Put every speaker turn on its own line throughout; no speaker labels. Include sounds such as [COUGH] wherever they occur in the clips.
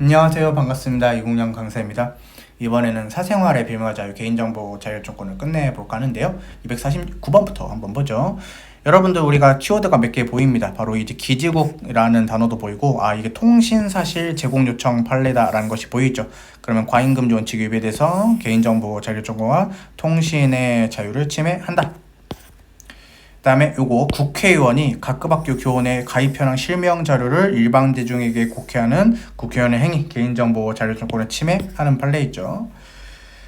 안녕하세요. 반갑습니다. 이공영 강사입니다. 이번에는 사생활의 비밀 자유 개인정보 자율 조건을 끝내볼까 하는데요. 249번부터 한번 보죠. 여러분들 우리가 키워드가 몇 개 보입니다. 바로 이제 기지국이라는 단어도 보이고 아 이게 통신사실 제공 요청 판례다라는 것이 보이죠. 그러면 과잉금지 원칙 위배돼서 개인정보 자율 조건과 통신의 자유를 침해한다. 그다음에 요거 국회의원이 각급 학교 교원의 가입 현황 실명 자료를 일반 대중에게 공개하는 국회의원의 행위 개인정보 자료 정권을 침해하는 판례 있죠.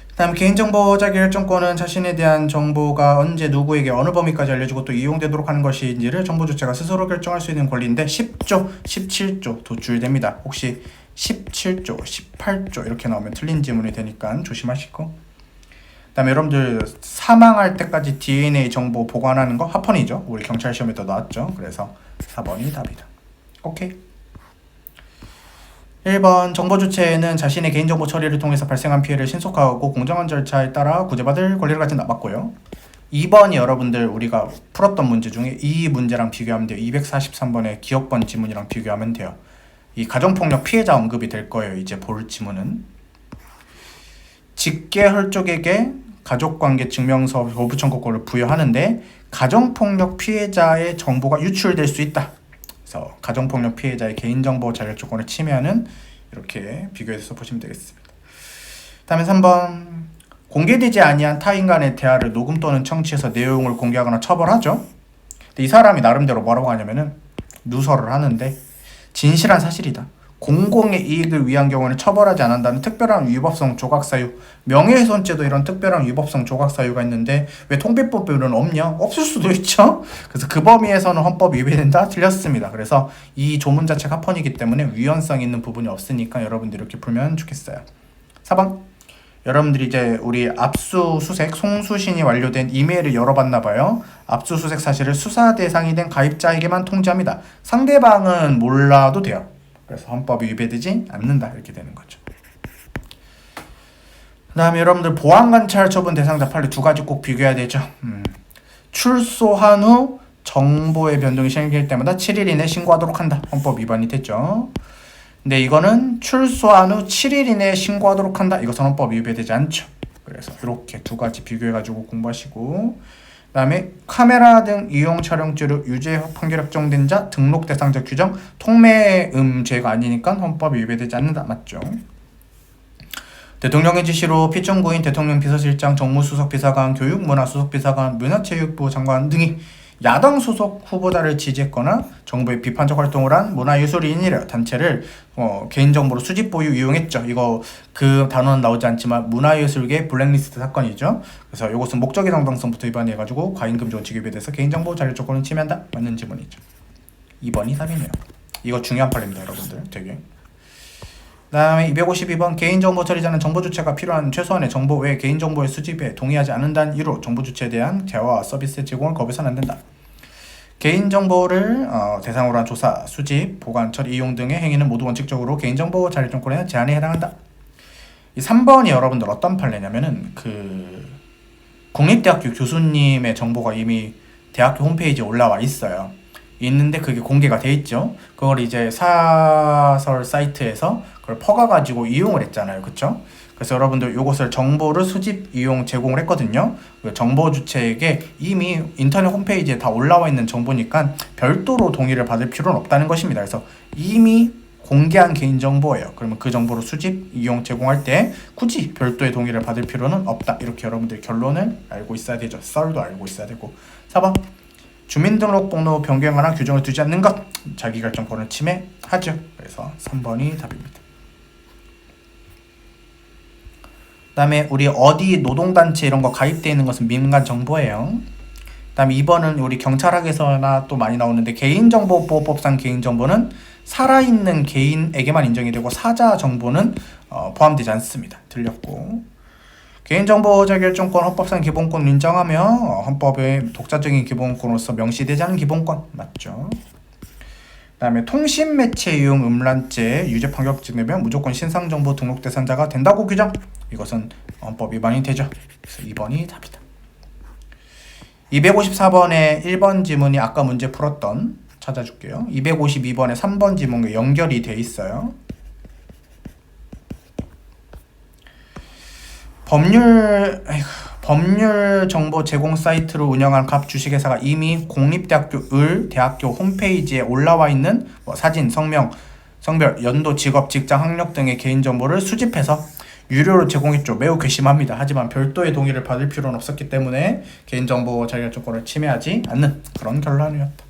그다음 개인정보 자결정권은 자신에 대한 정보가 언제 누구에게 어느 범위까지 알려지고 또 이용되도록 하는 것인지를 정보 주체가 스스로 결정할 수 있는 권리인데 10조, 17조 도출됩니다. 혹시 17조, 18조 이렇게 나오면 틀린 지문이 되니까 조심하시고 그다음에 여러분들 사망할 때까지 DNA 정보 보관하는 거 하펀이죠. 우리 경찰 시험에도 나왔죠. 그래서 4번이 답이다. 오케이. 1번 정보 주체는 자신의 개인정보 처리를 통해서 발생한 피해를 신속하고 공정한 절차에 따라 구제받을 권리를 가진 다. 맞고요. 2번이 여러분들 우리가 풀었던 문제 중에 이 문제랑 비교하면 돼요. 243번의 기억번 지문이랑 비교하면 돼요. 이 가정폭력 피해자 언급이 될 거예요. 이제 볼 지문은. 직계혈 쪽에게 가족관계 증명서 거부 청구권을 부여하는데 가정폭력 피해자의 정보가 유출될 수 있다. 그래서 가정폭력 피해자의 개인정보 자료 조건을 침해하는 이렇게 비교해서 보시면 되겠습니다. 다음에 3번 공개되지 아니한 타인 간의 대화를 녹음 또는 청취해서 내용을 공개하거나 처벌하죠. 근데 이 사람이 나름대로 뭐라고 하냐면은 누설을 하는데 진실한 사실이다. 공공의 이익을 위한 경우에는 처벌하지 않는다는 특별한 위법성 조각 사유, 명예훼손죄도 이런 특별한 위법성 조각 사유가 있는데 왜 통비법에는 없냐? 없을 수도 [LAUGHS] 있죠. 그래서 그 범위에서는 헌법 위배된다 틀렸습니다. 그래서 이 조문 자체가 합헌이기 때문에 위헌성 있는 부분이 없으니까 여러분들 이렇게 풀면 좋겠어요. 4번 여러분들이 이제 우리 압수수색 송수신이 완료된 이메일을 열어봤나 봐요. 압수수색 사실을 수사 대상이 된 가입자에게만 통지합니다. 상대방은 몰라도 돼요. 그래서 헌법이 위배되지 않는다 이렇게 되는 거죠. 그 다음에 여러분들 보안관찰 처분 대상자 판례 두 가지 꼭 비교해야 되죠. 음. 출소한 후 정보의 변동이 생길 때마다 7일 이내 신고하도록 한다. 헌법 위반이 됐죠. 근데 이거는 출소한 후 7일 이내에 신고하도록 한다. 이것은 헌법 위배되지 않죠. 그래서 이렇게 두 가지 비교해가지고 공부하시고 그다음에 카메라 등 이용 촬영죄로 유죄 판결 확정된 자 등록 대상자 규정 통매음죄가 아니니까 헌법 위배되지 않는다 맞죠? 대통령의 지시로 피청구인 대통령 비서실장, 정무수석 비서관, 교육문화수석 비서관, 문화체육부 장관 등이 야당 소속 후보자를 지지했거나 정부의 비판적 활동을 한 문화예술인이라 단체를 어, 개인정보로 수집 보유 이용했죠. 이거 그 단어는 나오지 않지만 문화예술계 블랙리스트 사건이죠. 그래서 이것은 목적의 정당성부터 위반해가지고 과잉금지 원칙 위배돼서 개인정보 자료 조건을 침해한다. 맞는 지문이죠. 2번이 답이네요. 이거 중요한 판례입니다, 여러분들. 되게. 다음에 252번 개인정보 처리자는 정보 주체가 필요한 최소한의 정보 외 개인정보의 수집에 동의하지 않는다는 이유로 정보 주체에 대한 대화와 서비스 제공을 거부해서는 안 된다. 개인정보를 어, 대상으로 한 조사, 수집, 보관, 처리, 이용 등의 행위는 모두 원칙적으로 개인정보 자율정권의 제한에 해당한다. 이 3번이 여러분들 어떤 판례냐면은 그 국립대학교 교수님의 정보가 이미 대학교 홈페이지에 올라와 있어요. 있는데 그게 공개가 돼 있죠. 그걸 이제 사설 사이트에서 그걸 퍼가 가지고 이용을 했잖아요. 그쵸? 그래서 여러분들 이것을 정보를 수집, 이용, 제공을 했거든요. 그 정보 주체에게 이미 인터넷 홈페이지에 다 올라와 있는 정보니까 별도로 동의를 받을 필요는 없다는 것입니다. 그래서 이미 공개한 개인정보예요. 그러면 그 정보를 수집, 이용, 제공할 때 굳이 별도의 동의를 받을 필요는 없다. 이렇게 여러분들 결론을 알고 있어야 되죠. 썰도 알고 있어야 되고. 4번. 주민등록번호 변경하는 규정을 두지 않는 것. 자기결정권을 침해하죠. 그래서 3번이 답입니다. 그다음에 우리 어디 노동단체 이런 거 가입되어 있는 것은 민간 정보예요. 그다음에 2번은 우리 경찰학에서나 또 많이 나오는데 개인정보보호법상 개인정보는 살아있는 개인에게만 인정이 되고 사자 정보는 어, 포함되지 않습니다. 틀렸고 개인정보 자결정권 헌법상 기본권 인정하며 어, 헌법의 독자적인 기본권으로서 명시되지 않은 기본권 맞죠? 그다음에 통신 매체 이용 음란죄 유죄 판결 내면 무조건 신상 정보 등록 대상자가 된다고 규정. 이것은 언법 위반이 되죠. 그래서 2번이 답이다. 254번의 1번 지문이 아까 문제 풀었던 찾아줄게요. 252번의 3번 지문과 연결이 돼 있어요. 법률 에이구, 법률 정보 제공 사이트로 운영한 갑 주식회사가 이미 공립대학교 을 대학교 홈페이지에 올라와 있는 뭐 사진, 성명, 성별, 연도, 직업, 직장, 학력 등의 개인 정보를 수집해서 유료로 제공했죠. 매우 괘씸합니다. 하지만 별도의 동의를 받을 필요는 없었기 때문에 개인정보 자율조건을 침해하지 않는 그런 결론이었다.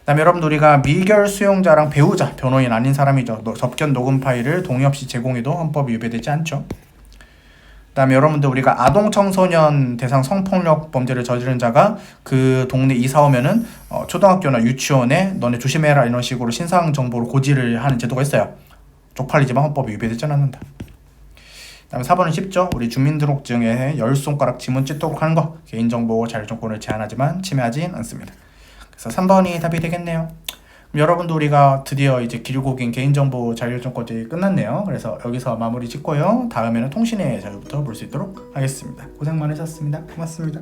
그다음에 여러분들 우리가 미결 수용자랑 배우자, 변호인 아닌 사람이죠. 노- 접견 녹음 파일을 동의 없이 제공해도 헌법이 위배되지 않죠. 그다음에 여러분들 우리가 아동 청소년 대상 성폭력 범죄를 저지른 자가 그 동네 이사 오면은 어, 초등학교나 유치원에 너네 조심해라 이런 식으로 신상 정보를 고지를 하는 제도가 있어요. 쪽팔리지만 헌법이 위배되지 않는다. 그다음에 4번은 쉽죠. 우리 주민등록증에 열 손가락 지문 찢도록 하는 거 개인정보 자율정권을 제한하지만 침해하진 않습니다. 그래서 3번이 답이 되겠네요. 여러분도 우리가 드디어 이제 길고 긴 개인정보 자율정권이 끝났네요. 그래서 여기서 마무리 짓고요. 다음에는 통신의 자유부터 볼 수 있도록 하겠습니다. 고생 많으셨습니다. 고맙습니다.